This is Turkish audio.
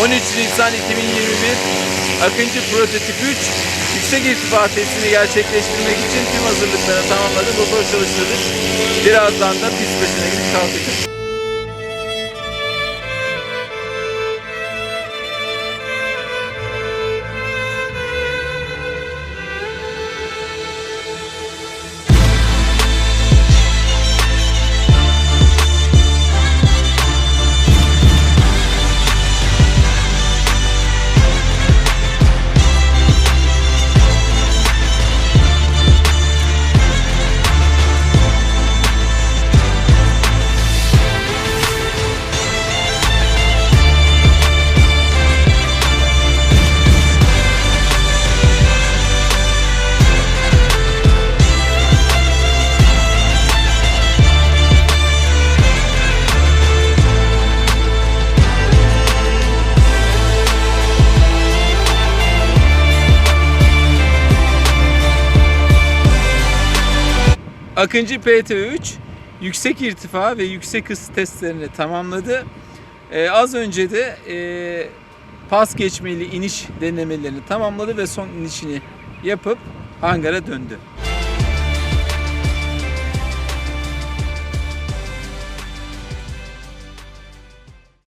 13 Nisan 2021 Akıncı Prototip 3 yüksek irtifa testini gerçekleştirmek için tüm hazırlıkları tamamladı. Motor çalıştırdık. Birazdan da pist başına gidip kalkacağız. Akıncı PT3 yüksek irtifa ve yüksek hız testlerini tamamladı. Ee, az önce de e, pas geçmeli iniş denemelerini tamamladı ve son inişini yapıp hangara döndü.